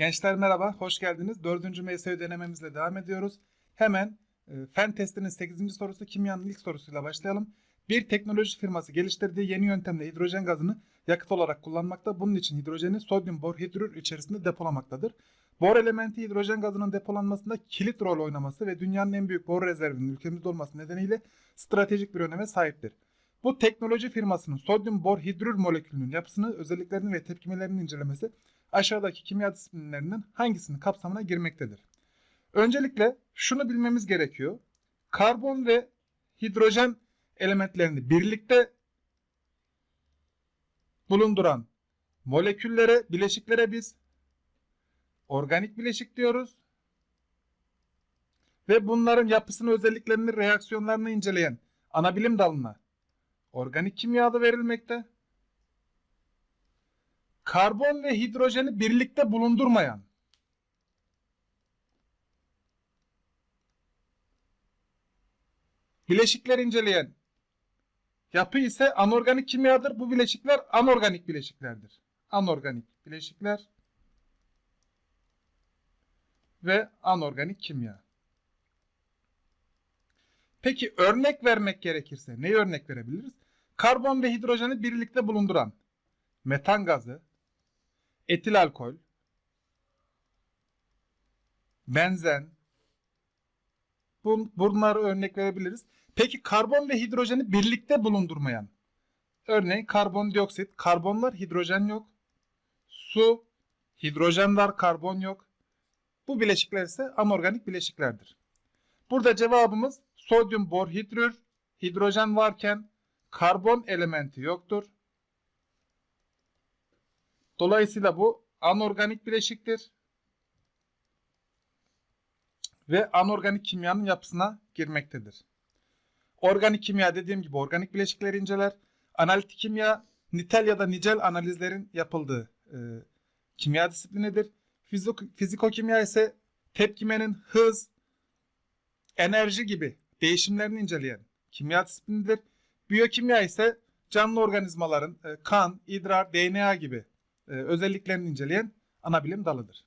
Gençler merhaba, hoş geldiniz. Dördüncü MSÖ denememizle devam ediyoruz. Hemen e, fen testinin 8. sorusu kimyanın ilk sorusuyla başlayalım. Bir teknoloji firması geliştirdiği yeni yöntemle hidrojen gazını yakıt olarak kullanmakta. Bunun için hidrojeni sodyum borhidrür içerisinde depolamaktadır. Bor elementi hidrojen gazının depolanmasında kilit rol oynaması ve dünyanın en büyük bor rezervinin ülkemizde olması nedeniyle stratejik bir öneme sahiptir. Bu teknoloji firmasının sodyum borhidrür molekülünün yapısını, özelliklerini ve tepkimelerini incelemesi aşağıdaki kimya disiplinlerinden hangisinin kapsamına girmektedir? Öncelikle şunu bilmemiz gerekiyor. Karbon ve hidrojen elementlerini birlikte bulunduran moleküllere, bileşiklere biz organik bileşik diyoruz. Ve bunların yapısını, özelliklerini, reaksiyonlarını inceleyen ana bilim dalına organik kimya adı verilmekte. Karbon ve hidrojeni birlikte bulundurmayan bileşikler inceleyen yapı ise anorganik kimyadır. Bu bileşikler anorganik bileşiklerdir. Anorganik bileşikler ve anorganik kimya. Peki örnek vermek gerekirse ne örnek verebiliriz? Karbon ve hidrojeni birlikte bulunduran metan gazı, etil alkol, benzen, bun, bunları örnek verebiliriz. Peki karbon ve hidrojeni birlikte bulundurmayan, örneğin karbondioksit, karbonlar hidrojen yok, su, hidrojen var, karbon yok. Bu bileşikler ise anorganik bileşiklerdir. Burada cevabımız sodyum borhidrür, hidrojen varken karbon elementi yoktur. Dolayısıyla bu anorganik bileşiktir. Ve anorganik kimyanın yapısına girmektedir. Organik kimya dediğim gibi organik bileşikleri inceler. Analitik kimya nitel ya da nicel analizlerin yapıldığı e, kimya disiplinidir. Fizik, fizikokimya ise tepkimenin hız, enerji gibi değişimlerini inceleyen kimya disiplinidir. Biyokimya ise canlı organizmaların e, kan, idrar, DNA gibi e, özelliklerini inceleyen ana bilim dalıdır.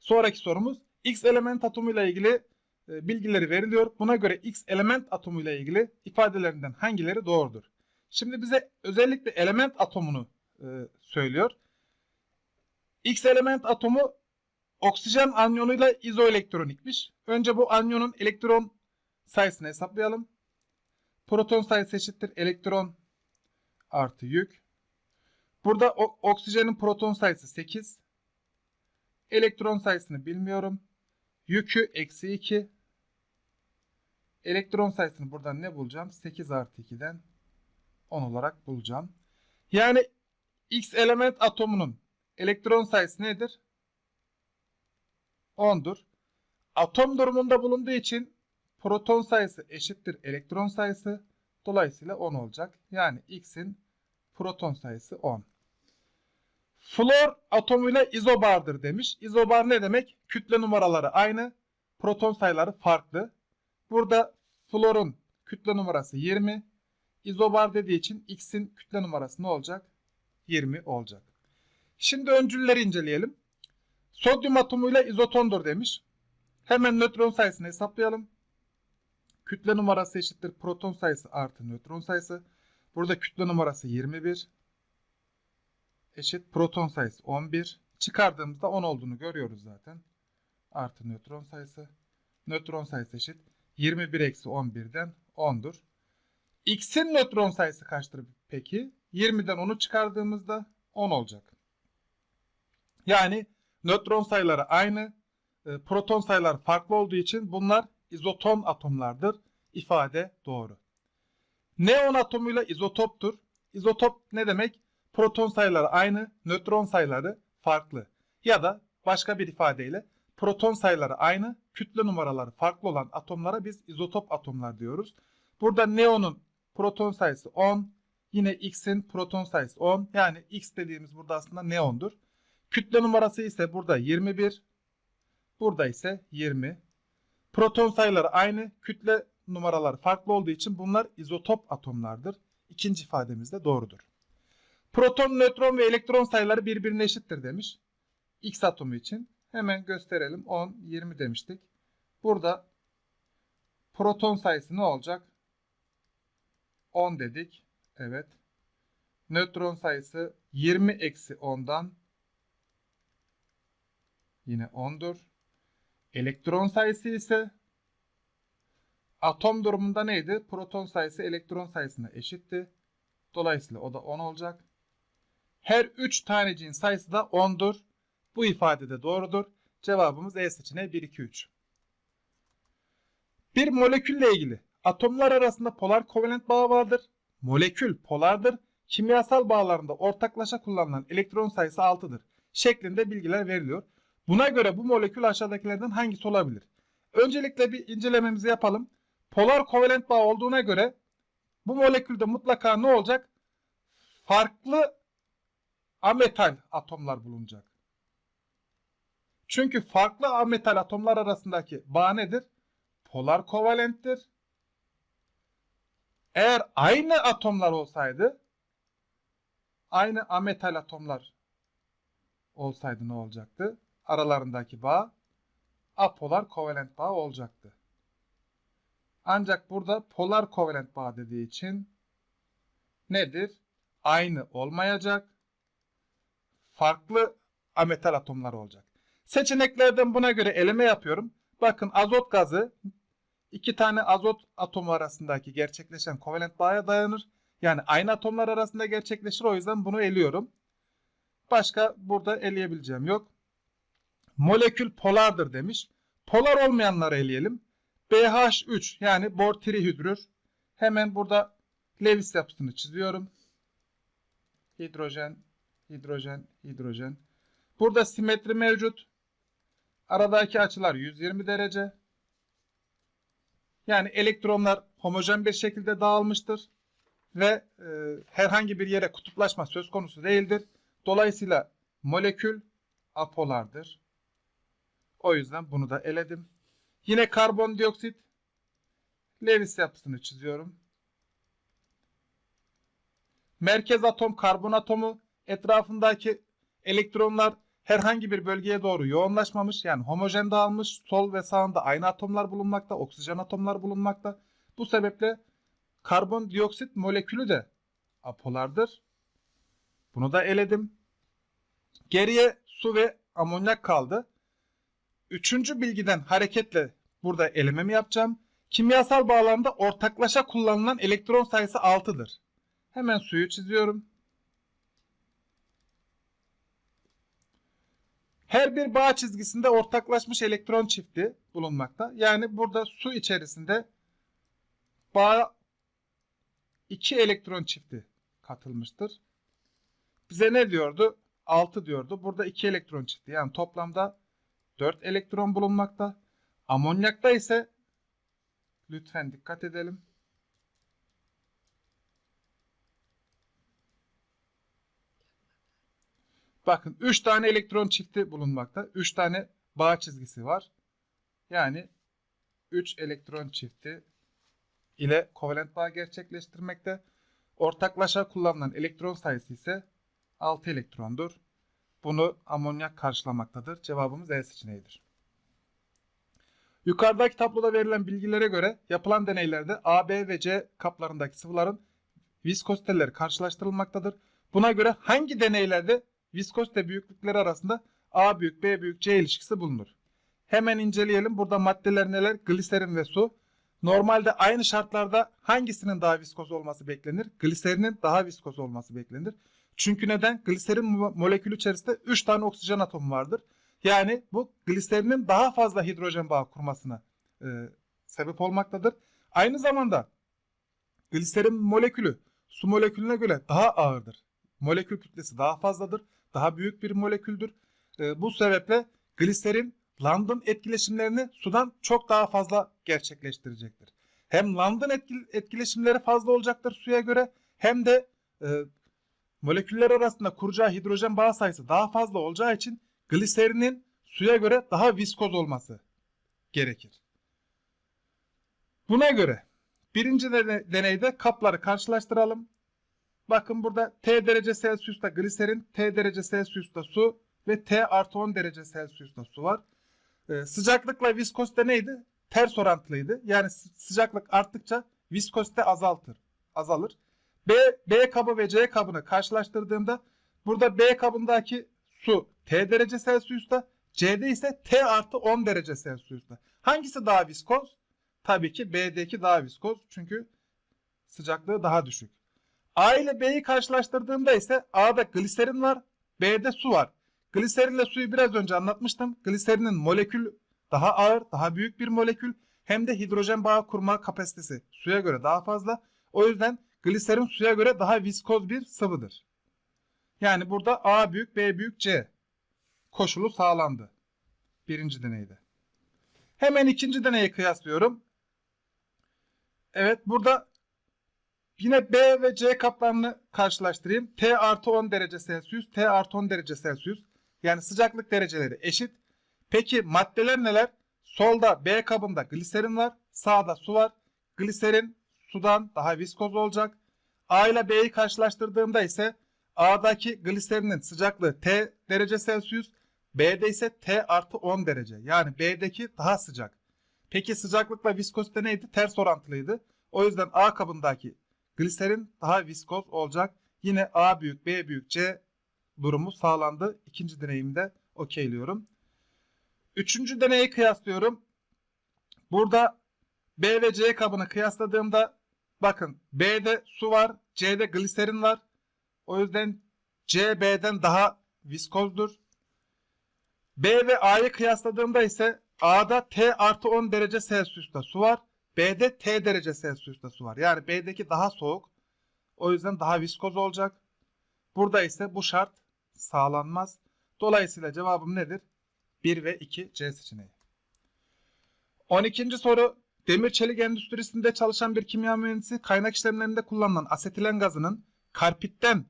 Sonraki sorumuz X element atomuyla ilgili e, bilgileri veriliyor. Buna göre X element atomuyla ilgili ifadelerinden hangileri doğrudur? Şimdi bize özellikle element atomunu e, söylüyor. X element atomu oksijen anyonuyla izoelektronikmiş. Önce bu anyonun elektron sayısını hesaplayalım. Proton sayısı eşittir elektron artı yük. Burada oksijenin proton sayısı 8. Elektron sayısını bilmiyorum. Yükü eksi 2. Elektron sayısını buradan ne bulacağım? 8 artı 2'den 10 olarak bulacağım. Yani X element atomunun elektron sayısı nedir? 10'dur. Atom durumunda bulunduğu için proton sayısı eşittir elektron sayısı. Dolayısıyla 10 olacak. Yani X'in proton sayısı 10. Flor atomuyla izobardır demiş. İzobar ne demek? Kütle numaraları aynı, proton sayıları farklı. Burada florun kütle numarası 20. İzobar dediği için X'in kütle numarası ne olacak? 20 olacak. Şimdi öncülleri inceleyelim. Sodyum atomuyla izotondur demiş. Hemen nötron sayısını hesaplayalım. Kütle numarası eşittir proton sayısı artı nötron sayısı. Burada kütle numarası 21 eşit proton sayısı 11. Çıkardığımızda 10 olduğunu görüyoruz zaten. Artı nötron sayısı. Nötron sayısı eşit 21 eksi 11'den 10'dur. X'in nötron sayısı kaçtır peki? 20'den 10'u çıkardığımızda 10 olacak. Yani nötron sayıları aynı, e, proton sayılar farklı olduğu için bunlar izoton atomlardır. İfade doğru. Neon atomuyla izotoptur. İzotop ne demek? Proton sayıları aynı, nötron sayıları farklı. Ya da başka bir ifadeyle proton sayıları aynı, kütle numaraları farklı olan atomlara biz izotop atomlar diyoruz. Burada neonun proton sayısı 10, yine X'in proton sayısı 10. Yani X dediğimiz burada aslında neondur. Kütle numarası ise burada 21, burada ise 20. Proton sayıları aynı, kütle numaraları farklı olduğu için bunlar izotop atomlardır. İkinci ifademiz de doğrudur. Proton, nötron ve elektron sayıları birbirine eşittir demiş. X atomu için. Hemen gösterelim. 10, 20 demiştik. Burada proton sayısı ne olacak? 10 dedik. Evet. Nötron sayısı 20 eksi 10'dan yine 10'dur. Elektron sayısı ise atom durumunda neydi? Proton sayısı elektron sayısına eşitti. Dolayısıyla o da 10 olacak. Her 3 taneciğin sayısı da 10'dur. Bu ifade de doğrudur. Cevabımız E seçeneği 1, 2, 3. Bir molekülle ilgili atomlar arasında polar kovalent bağı vardır. Molekül polardır. Kimyasal bağlarında ortaklaşa kullanılan elektron sayısı 6'dır. Şeklinde bilgiler veriliyor. Buna göre bu molekül aşağıdakilerden hangisi olabilir? Öncelikle bir incelememizi yapalım. Polar kovalent bağ olduğuna göre bu molekülde mutlaka ne olacak? Farklı ametal atomlar bulunacak. Çünkü farklı ametal atomlar arasındaki bağ nedir? Polar kovalenttir. Eğer aynı atomlar olsaydı aynı ametal atomlar olsaydı ne olacaktı? Aralarındaki bağ apolar kovalent bağ olacaktı. Ancak burada polar kovalent bağ dediği için nedir? Aynı olmayacak. Farklı ametal atomlar olacak. Seçeneklerden buna göre eleme yapıyorum. Bakın azot gazı iki tane azot atomu arasındaki gerçekleşen kovalent bağa dayanır. Yani aynı atomlar arasında gerçekleşir. O yüzden bunu eliyorum. Başka burada eleyebileceğim yok. Molekül polardır demiş. Polar olmayanları eleyelim. BH3 yani bor trihidrür. Hemen burada Lewis yapısını çiziyorum. Hidrojen, hidrojen, hidrojen. Burada simetri mevcut. Aradaki açılar 120 derece. Yani elektronlar homojen bir şekilde dağılmıştır ve e, herhangi bir yere kutuplaşma söz konusu değildir. Dolayısıyla molekül apolardır. O yüzden bunu da eledim. Yine karbondioksit Lewis yapısını çiziyorum. Merkez atom karbon atomu etrafındaki elektronlar herhangi bir bölgeye doğru yoğunlaşmamış yani homojen dağılmış. Sol ve sağında aynı atomlar bulunmakta, oksijen atomlar bulunmakta. Bu sebeple karbondioksit molekülü de apolardır. Bunu da eledim. Geriye su ve amonyak kaldı. Üçüncü bilgiden hareketle burada elememi yapacağım. Kimyasal bağlamda ortaklaşa kullanılan elektron sayısı 6'dır. Hemen suyu çiziyorum. Her bir bağ çizgisinde ortaklaşmış elektron çifti bulunmakta. Yani burada su içerisinde bağ 2 elektron çifti katılmıştır. Bize ne diyordu? 6 diyordu. Burada 2 elektron çifti. Yani toplamda 4 elektron bulunmakta. Amonyakta ise lütfen dikkat edelim. Bakın 3 tane elektron çifti bulunmakta. 3 tane bağ çizgisi var. Yani 3 elektron çifti ile kovalent bağ gerçekleştirmekte. Ortaklaşa kullanılan elektron sayısı ise 6 elektrondur. Bunu amonyak karşılamaktadır. Cevabımız E seçeneğidir. Yukarıdaki tabloda verilen bilgilere göre yapılan deneylerde A, B ve C kaplarındaki sıvıların viskoziteleri karşılaştırılmaktadır. Buna göre hangi deneylerde viskozite büyüklükleri arasında A büyük, B büyük, C ilişkisi bulunur? Hemen inceleyelim. Burada maddeler neler? Gliserin ve su. Normalde aynı şartlarda hangisinin daha viskoz olması beklenir? Gliserinin daha viskoz olması beklenir. Çünkü neden? Gliserin mo- molekülü içerisinde 3 tane oksijen atomu vardır. Yani bu gliserinin daha fazla hidrojen bağı kurmasına e, sebep olmaktadır. Aynı zamanda gliserin molekülü su molekülüne göre daha ağırdır. Molekül kütlesi daha fazladır. Daha büyük bir moleküldür. E, bu sebeple gliserin London etkileşimlerini sudan çok daha fazla gerçekleştirecektir. Hem London etkil- etkileşimleri fazla olacaktır suya göre hem de e, moleküller arasında kuracağı hidrojen bağ sayısı daha fazla olacağı için gliserinin suya göre daha viskoz olması gerekir. Buna göre birinci dene- deneyde kapları karşılaştıralım. Bakın burada T derece Celsius'ta gliserin, T derece Celsius'ta su ve T artı 10 derece Celsius'ta su var. Ee, sıcaklıkla viskozite neydi? Ters orantılıydı. Yani sı- sıcaklık arttıkça viskozite azaltır, azalır. B, B kabı ve C kabını karşılaştırdığımda burada B kabındaki su T derece Celsius'ta, C'de ise T artı 10 derece Celsius'ta. Hangisi daha viskoz? Tabii ki B'deki daha viskoz çünkü sıcaklığı daha düşük. A ile B'yi karşılaştırdığımda ise A'da gliserin var, B'de su var. Gliserinle suyu biraz önce anlatmıştım. Gliserinin molekül daha ağır, daha büyük bir molekül. Hem de hidrojen bağı kurma kapasitesi suya göre daha fazla. O yüzden gliserin suya göre daha viskoz bir sıvıdır. Yani burada A büyük, B büyük, C koşulu sağlandı. Birinci deneyde. Hemen ikinci deneyi kıyaslıyorum. Evet burada yine B ve C kaplarını karşılaştırayım. T artı 10 derece Celsius, T artı 10 derece Celsius. Yani sıcaklık dereceleri eşit. Peki maddeler neler? Solda B kabında gliserin var. Sağda su var. Gliserin sudan daha viskoz olacak. A ile B'yi karşılaştırdığımda ise A'daki gliserinin sıcaklığı T derece Celsius. B'de ise T artı 10 derece. Yani B'deki daha sıcak. Peki sıcaklıkla viskozite neydi? Ters orantılıydı. O yüzden A kabındaki gliserin daha viskoz olacak. Yine A büyük, B büyük, C durumu sağlandı. İkinci deneyimde okeyliyorum. Üçüncü deneyi kıyaslıyorum. Burada B ve C kabını kıyasladığımda bakın B'de su var, C'de gliserin var. O yüzden C B'den daha viskozdur. B ve A'yı kıyasladığımda ise A'da T artı 10 derece Celsius'ta su var. B'de T derece Celsius'ta su var. Yani B'deki daha soğuk. O yüzden daha viskoz olacak. Burada ise bu şart sağlanmaz. Dolayısıyla cevabım nedir? 1 ve 2 C seçeneği. 12. soru. Demir çelik endüstrisinde çalışan bir kimya mühendisi kaynak işlemlerinde kullanılan asetilen gazının karpitten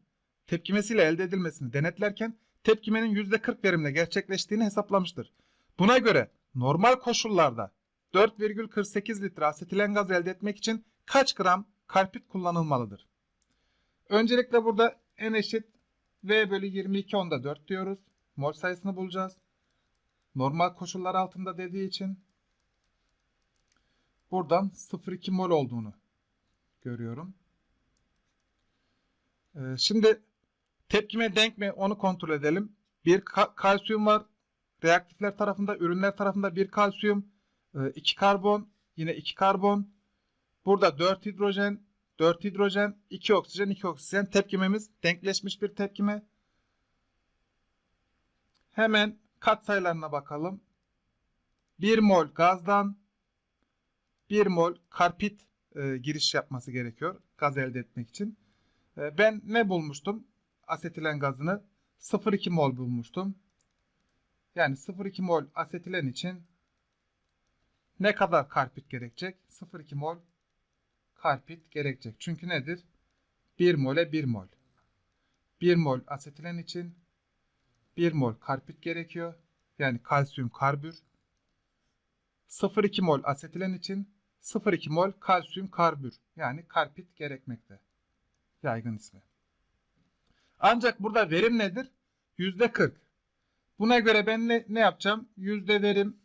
tepkimesiyle elde edilmesini denetlerken tepkimenin %40 verimle gerçekleştiğini hesaplamıştır. Buna göre normal koşullarda 4,48 litre asetilen gaz elde etmek için kaç gram karpit kullanılmalıdır? Öncelikle burada n eşit v bölü 22 onda 4 diyoruz. Mol sayısını bulacağız. Normal koşullar altında dediği için buradan 0,2 mol olduğunu görüyorum. Ee, şimdi tepkime denk mi onu kontrol edelim. Bir ka- kalsiyum var. Reaktifler tarafında, ürünler tarafında bir kalsiyum, e, iki karbon, yine iki karbon. Burada 4 hidrojen, 4 hidrojen, 2 oksijen, 2 oksijen. Tepkimemiz denkleşmiş bir tepkime. Hemen katsayılarına bakalım. 1 mol gazdan 1 mol karpit e, giriş yapması gerekiyor gaz elde etmek için. E, ben ne bulmuştum? Asetilen gazını 0,2 mol bulmuştum. Yani 0,2 mol asetilen için ne kadar karpit gerekecek? 0,2 mol karpit gerekecek. Çünkü nedir? 1 mole 1 mol. 1 mol asetilen için 1 mol karpit gerekiyor. Yani kalsiyum karbür. 0,2 mol asetilen için 0,2 mol kalsiyum karbür. Yani karpit gerekmekte. Yaygın ismi. Ancak burada verim nedir? %40. Buna göre ben ne, ne yapacağım? Yüzde verim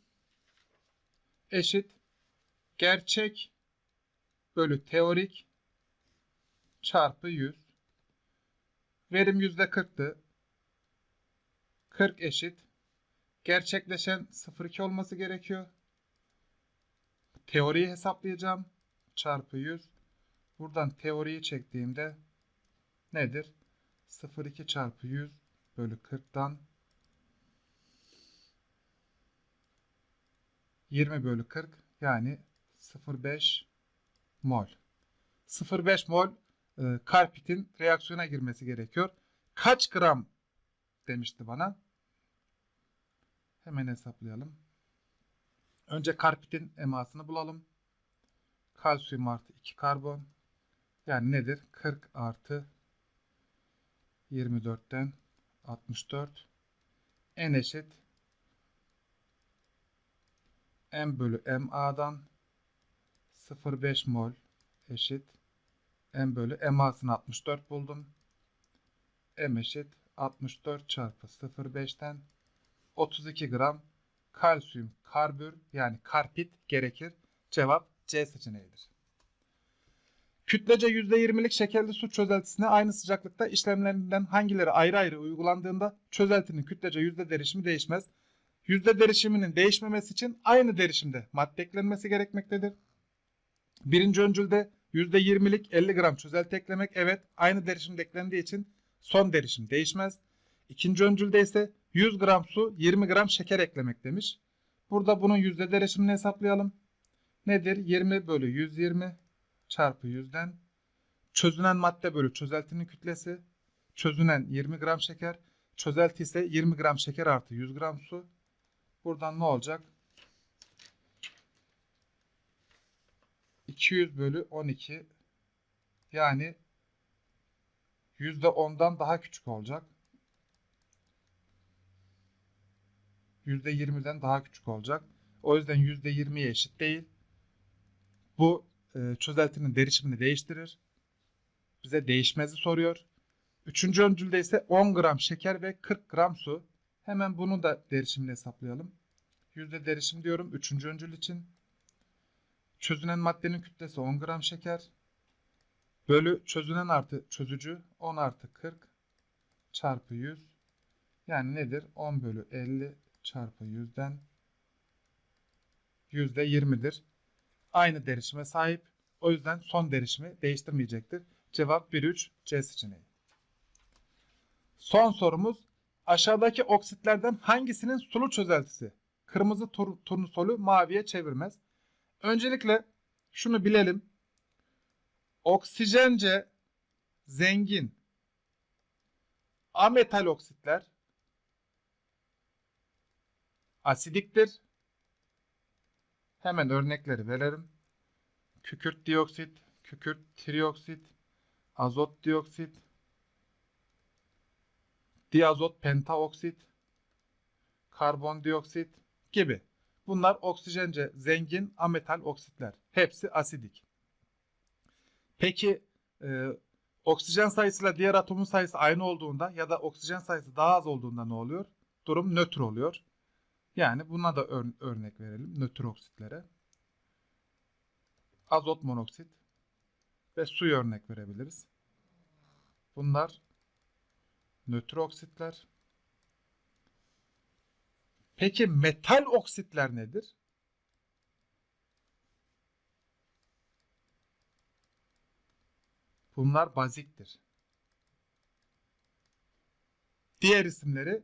eşit gerçek bölü teorik çarpı 100. Verim yüzde 40'tı. 40 eşit. Gerçekleşen 0,2 olması gerekiyor. Teoriyi hesaplayacağım. Çarpı 100. Buradan teoriyi çektiğimde nedir? 0,2 çarpı 100 bölü 40'tan 20 bölü 40 yani 0,5 mol. 0,5 mol e, karpitin reaksiyona girmesi gerekiyor. Kaç gram demişti bana. Hemen hesaplayalım. Önce karpitin emasını bulalım. Kalsiyum artı 2 karbon. Yani nedir? 40 artı 24'ten 64 n eşit m bölü ma'dan 0,5 mol eşit M bölü MA'sını 64 buldum. M eşit 64 çarpı 0,5'ten 32 gram kalsiyum karbür yani karpit gerekir. Cevap C seçeneğidir. Kütlece %20'lik şekerli su çözeltisine aynı sıcaklıkta işlemlerinden hangileri ayrı ayrı uygulandığında çözeltinin kütlece yüzde derişimi değişmez. Yüzde derişiminin değişmemesi için aynı derişimde madde eklenmesi gerekmektedir. Birinci öncülde %20'lik 50 gram çözelti eklemek evet aynı derişimde eklendiği için son derişim değişmez. İkinci öncülde ise 100 gram su 20 gram şeker eklemek demiş. Burada bunun yüzde derişimini hesaplayalım. Nedir? 20 bölü 120 çarpı 100'den çözünen madde bölü çözeltinin kütlesi çözünen 20 gram şeker çözelti ise 20 gram şeker artı 100 gram su. Buradan ne olacak? 200 bölü 12 yani %10'dan daha küçük olacak. %20'den daha küçük olacak. O yüzden %20'ye eşit değil. Bu e, çözeltinin derişimini değiştirir. Bize değişmezi soruyor. Üçüncü öncülde ise 10 gram şeker ve 40 gram su. Hemen bunu da derişimini hesaplayalım. Yüzde derişim diyorum üçüncü öncül için. Çözünen maddenin kütlesi 10 gram şeker. Bölü çözünen artı çözücü 10 artı 40 çarpı 100. Yani nedir? 10 bölü 50 çarpı 100'den yüzde 20'dir. Aynı derişime sahip. O yüzden son derişimi değiştirmeyecektir. Cevap 1-3 C seçeneği. Son sorumuz aşağıdaki oksitlerden hangisinin sulu çözeltisi kırmızı tur turnusolü maviye çevirmez? Öncelikle şunu bilelim. Oksijence zengin ametal oksitler asidiktir. Hemen örnekleri verelim. Kükürt dioksit, kükürt trioksit, azot dioksit, diazot pentaoksit, karbondioksit gibi. Bunlar oksijence zengin ametal oksitler. Hepsi asidik. Peki e, oksijen sayısıyla diğer atomun sayısı aynı olduğunda ya da oksijen sayısı daha az olduğunda ne oluyor? Durum nötr oluyor. Yani buna da ör- örnek verelim nötr oksitlere. Azot monoksit ve suyu örnek verebiliriz. Bunlar nötr oksitler. Peki metal oksitler nedir? Bunlar baziktir. Diğer isimleri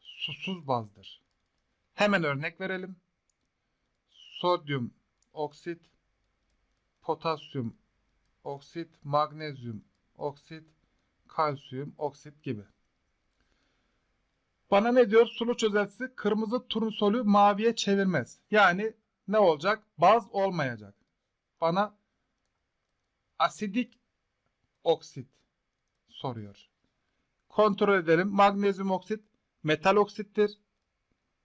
susuz bazdır. Hemen örnek verelim. Sodyum oksit, potasyum oksit, magnezyum oksit, kalsiyum oksit gibi. Bana ne diyor? Sulu çözeltisi kırmızı turnsolü maviye çevirmez. Yani ne olacak? Baz olmayacak. Bana asidik oksit soruyor. Kontrol edelim. Magnezyum oksit metal oksittir.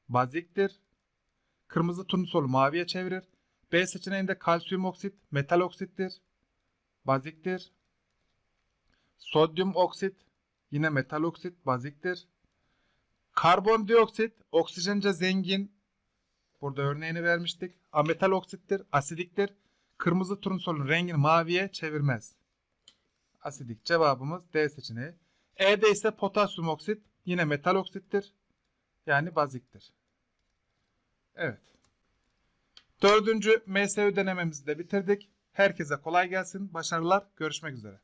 Baziktir. Kırmızı turnusolu maviye çevirir. B seçeneğinde kalsiyum oksit metal oksittir. Baziktir. Sodyum oksit yine metal oksit baziktir. Karbondioksit oksijence zengin. Burada örneğini vermiştik. Ametal oksittir, asidiktir. Kırmızı turnsolun rengini maviye çevirmez. Asidik cevabımız D seçeneği. E'de ise potasyum oksit yine metal oksittir. Yani baziktir. Evet. Dördüncü MSÜ denememizi de bitirdik. Herkese kolay gelsin. Başarılar. Görüşmek üzere.